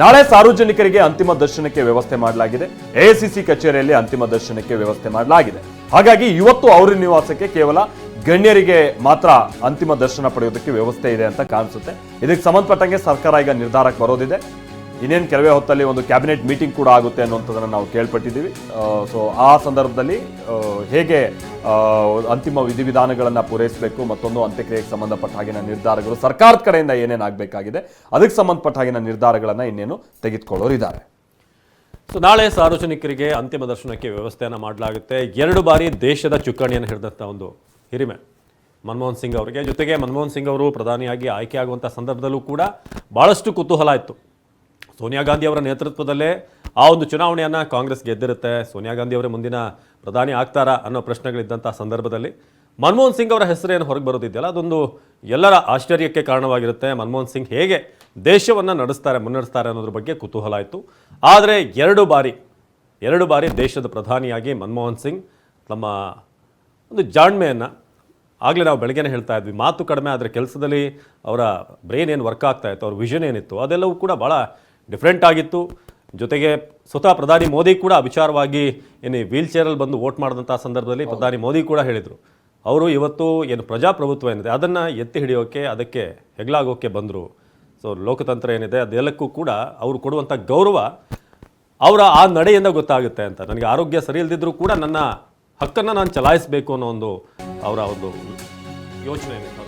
ನಾಳೆ ಸಾರ್ವಜನಿಕರಿಗೆ ಅಂತಿಮ ದರ್ಶನಕ್ಕೆ ವ್ಯವಸ್ಥೆ ಮಾಡಲಾಗಿದೆ. ಎಐಸಿಸಿ ಕಚೇರಿಯಲ್ಲಿ ಅಂತಿಮ ದರ್ಶನಕ್ಕೆ ವ್ಯವಸ್ಥೆ ಮಾಡಲಾಗಿದೆ. ಹಾಗಾಗಿ ಇವತ್ತು ಅವರ ನಿವಾಸಕ್ಕೆ ಕೇವಲ ಗಣ್ಯರಿಗೆ ಮಾತ್ರ ಅಂತಿಮ ದರ್ಶನ ಪಡೆಯೋದಕ್ಕೆ ವ್ಯವಸ್ಥೆ ಇದೆ ಅಂತ ಕಾಣಿಸುತ್ತೆ. ಇದಕ್ಕೆ ಸಂಬಂಧಪಟ್ಟಂಗೆ ಸರ್ಕಾರ ಈಗ ನಿರ್ಧಾರಕ್ಕೆ ಬರೋದಿದೆ. ಇನ್ನೇನು ಕೆಲವೇ ಹೊತ್ತಲ್ಲಿ ಒಂದು ಕ್ಯಾಬಿನೆಟ್ ಮೀಟಿಂಗ್ ಕೂಡ ಆಗುತ್ತೆ ಅನ್ನುವಂಥದ್ದನ್ನು ನಾವು ಕೇಳ್ಪಟ್ಟಿದ್ದೀವಿ. ಸೊ ಆ ಸಂದರ್ಭದಲ್ಲಿ ಹೇಗೆ ಅಂತಿಮ ವಿಧಿವಿಧಾನಗಳನ್ನು ಪೂರೈಸಬೇಕು ಮತ್ತೊಂದು ಅಂತ್ಯಕ್ರಿಯೆಗೆ ಸಂಬಂಧಪಟ್ಟ ಹಾಗಿನ ನಿರ್ಧಾರಗಳು ಸರ್ಕಾರದ ಕಡೆಯಿಂದ ಏನೇನು ಆಗಬೇಕಾಗಿದೆ, ಅದಕ್ಕೆ ಸಂಬಂಧಪಟ್ಟ ಹಾಗಿನ ನಿರ್ಧಾರಗಳನ್ನು ಇನ್ನೇನು ತೆಗೆದುಕೊಳ್ಳೋರಿದ್ದಾರೆ ಸೊ ನಾಳೆ ಸಾರ್ವಜನಿಕರಿಗೆ ಅಂತಿಮ ದರ್ಶನಕ್ಕೆ ವ್ಯವಸ್ಥೆಯನ್ನು ಮಾಡಲಾಗುತ್ತೆ. ಎರಡು ಬಾರಿ ದೇಶದ ಚುಕ್ಕಾಣಿಯನ್ನು ಹಿಡಿದಂಥ ಒಂದು ಹಿರಿಮೆ. ಮನಮೋಹನ್ ಸಿಂಗ್ ಅವರಿಗೆ. ಜೊತೆಗೆ ಮನಮೋಹನ್ ಸಿಂಗ್ ಅವರು ಪ್ರಧಾನಿಯಾಗಿ ಆಯ್ಕೆಯಾಗುವಂಥ ಸಂದರ್ಭದಲ್ಲೂ ಕೂಡ ಭಾಳಷ್ಟು ಕುತೂಹಲ ಇತ್ತು. ಸೋನಿಯಾ ಗಾಂಧಿ ಅವರ ನೇತೃತ್ವದಲ್ಲೇ ಆ ಒಂದು ಚುನಾವಣೆಯನ್ನು ಕಾಂಗ್ರೆಸ್ ಗೆದ್ದಿರುತ್ತೆ. ಸೋನಿಯಾ ಗಾಂಧಿ ಅವರೇ ಮುಂದಿನ ಪ್ರಧಾನಿ ಆಗ್ತಾರಾ ಅನ್ನೋ ಪ್ರಶ್ನೆಗಳಿದ್ದಂಥ ಸಂದರ್ಭದಲ್ಲಿ ಮನಮೋಹನ್ ಸಿಂಗ್ ಅವರ ಹೆಸರೇನು ಹೊರಗೆ ಬರೋದಿದೆಯಲ್ಲ, ಅದೊಂದು ಎಲ್ಲರ ಆಶ್ಚರ್ಯಕ್ಕೆ ಕಾರಣವಾಗಿರುತ್ತೆ. ಮನಮೋಹನ್ ಸಿಂಗ್ ಹೇಗೆ ದೇಶವನ್ನು ನಡೆಸ್ತಾರೆ, ಮುನ್ನಡೆಸ್ತಾರೆ ಅನ್ನೋದ್ರ ಬಗ್ಗೆ ಕುತೂಹಲ ಆಯಿತು. ಆದರೆ ಎರಡು ಬಾರಿ ಎರಡು ಬಾರಿ ದೇಶದ ಪ್ರಧಾನಿಯಾಗಿ ಮನಮೋಹನ್ ಸಿಂಗ್ ತಮ್ಮ ಒಂದು ಜಾಣ್ಮೆಯನ್ನು ಆಗಲೇ ನಾವು ಬೆಳಗ್ಗೆನೇ ಹೇಳ್ತಾ ಇದ್ವಿ. ಮಾತು ಕಡಿಮೆ ಆದರೆ ಕೆಲಸದಲ್ಲಿ ಅವರ ಬ್ರೈನ್ ಏನು ವರ್ಕ್ ಆಗ್ತಾ ಇತ್ತು, ಅವ್ರ ವಿಷನ್ ಏನಿತ್ತು, ಅದೆಲ್ಲವೂ ಕೂಡ ಭಾಳ ಡಿಫ್ರೆಂಟ್ ಆಗಿತ್ತು. ಜೊತೆಗೆ ಸ್ವತಃ ಪ್ರಧಾನಿ ಮೋದಿ ಕೂಡ ವಿಚಾರವಾಗಿ ಏನು ವೀಲ್ ಚೇರಲ್ಲಿ ಬಂದು ವೋಟ್ ಮಾಡಿದಂಥ ಸಂದರ್ಭದಲ್ಲಿ ಪ್ರಧಾನಿ ಮೋದಿ ಕೂಡ ಹೇಳಿದರು. ಅವರು ಇವತ್ತು ಏನು ಪ್ರಜಾಪ್ರಭುತ್ವ ಏನಿದೆ ಅದನ್ನು ಎತ್ತಿ ಹಿಡಿಯೋಕ್ಕೆ ಅದಕ್ಕೆ ಹೆಗ್ಲಾಗೋಕ್ಕೆ ಬಂದರು. ಸೊ ಲೋಕತಂತ್ರ ಏನಿದೆ ಅದೆಲ್ಲಕ್ಕೂ ಕೂಡ ಅವರು ಕೊಡುವಂಥ ಗೌರವ ಅವರ ಆ ನಡೆಯಿಂದ ಗೊತ್ತಾಗುತ್ತೆ ಅಂತ. ನನಗೆ ಆರೋಗ್ಯ ಸರಿ ಇಲ್ದಿದ್ರೂ ಕೂಡ ನನ್ನ ಹಕ್ಕನ್ನು ನಾನು ಚಲಾಯಿಸಬೇಕು ಅನ್ನೋ ಒಂದು ಅವರ ಒಂದು ಯೋಚನೆ ಏನಿತ್ತು?